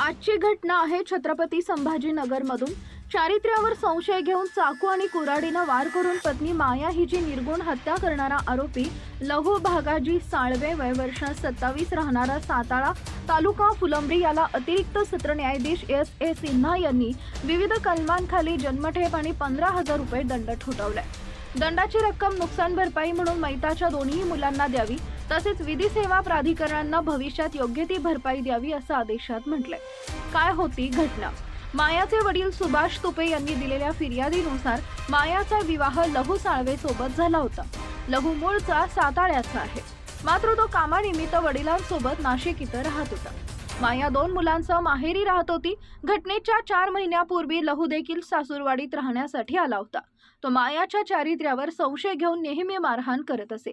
आजची घटना आहे छत्रपती संभाजीनगरमधून. चारित्र्यावर संशय घेऊन चाकू आणि कुराडीनं वार करून पत्नी माया हिची निर्गुण हत्या करणारा आरोपी लहू भागाजी साळवे वय वर्ष सत्तावीस राहणारा साताळा तालुका फुलंब्री याला अतिरिक्त सत्र न्यायाधीश एस ए सिन्हा यांनी विविध कलमांखाली जन्मठेप आणि पंधरा हजार रुपये दंड ठोठावलाय. दंडाची रक्कम नुकसान भरपाई म्हणून मैताच्या दोन्ही मुलांना द्यावी तसेच विधी सेवा प्राधिकरणांना भविष्यात योग्य ती भरपाई द्यावी असं आदेशात म्हटलंय. काय होती घटना? मायाचे वडील सुभाष तुपे यांनी दिलेल्या फिर्यादीनुसार मायाचा विवाह लहू साळवे सोबत झाला होता. लहू मूळचा साताळ्याचा आहे. मात्र तो कामानिमित्त वडिलांसोबत नाशिक इथं राहत होता. माया दोन मुलांसह माहेरी राहत होती. घटनेच्या चार महिन्यापूर्वी लहू देखील सासूरवाडीत राहण्यासाठी आला होता. तो मायाच्या चारित्र्यावर संशय घेऊन नेहमी मारहाण करत असे.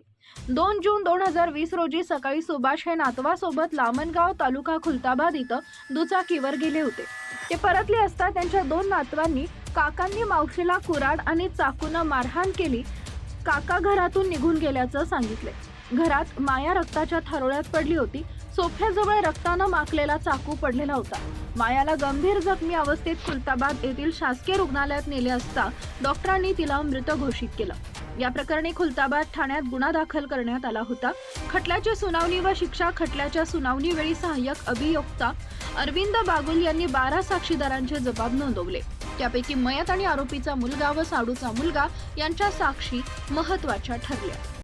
दोन जून दोन हजार वीस रोजी सकाळी सुभाष हे नातवासोबत लामणगाव तालुका खुलताबाद इथं दुचाकीवर गेले होते. ते परतले असता त्यांच्या दोन नातवांनी काकांनी मावशीला कुराड आणि चाकूनं मारहाण केली. काका घरातून निघून गेल्याचं सांगितले घरात माया रक्ताच्या थारोळ्यात पडली होती. सोफ्याजवळ रक्तानं माकलेला चाकू पडलेला होता. मायाला गंभीर जखमी अवस्थेत खुलताबाद येथील शासकीय रुग्णालयात नेले असता डॉक्टरांनी तिला मृत घोषित केलं. या प्रकरणी खुलताबाद ठाण्यात गुन्हा दाखल करण्यात आला होता. खटल्याची सुनावणी व शिक्षा खटल्याच्या सुनावणीवेळी सहाय्यक अभियोक्ता अरविंद बागुल यांनी बारा साक्षीदारांचे जबाब नोंदवले. त्यापैकी मयत आणि आरोपीचा मुलगा व साडूचा मुलगा यांच्या साक्षी महत्त्वाच्या ठरल्या.